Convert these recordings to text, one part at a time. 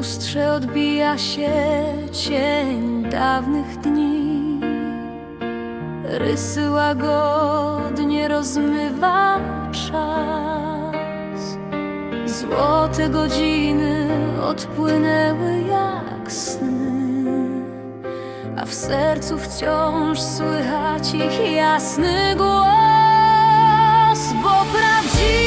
lustrze odbija się cień dawnych dni. Rysy łagodnie rozmywa czas. Złote godziny odpłynęły jak sny, a w sercu wciąż słychać ich jasny głos. Bo prawdziwe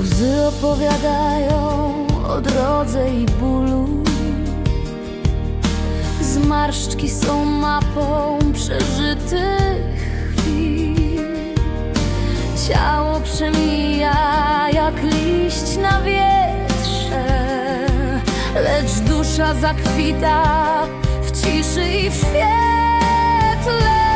Łzy opowiadają o drodze i bólu. Zmarszczki są mapą przeżytych chwil. Ciało przemija jak liść na wietrze Lecz dusza zakwita w ciszy i w świetle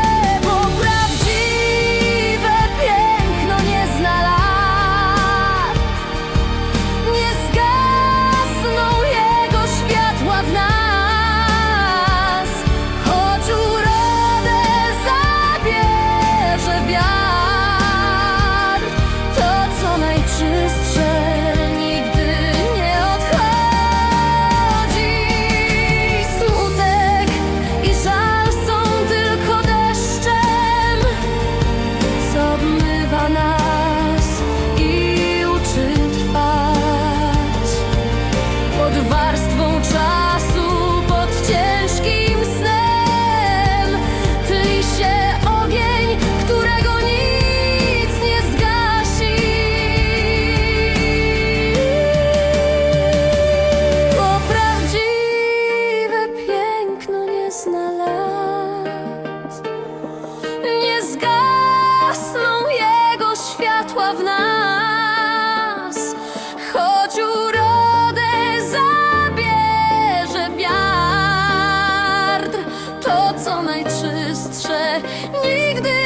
w nas, choć urodę zabierze wiatr. To, co najczystsze, nigdy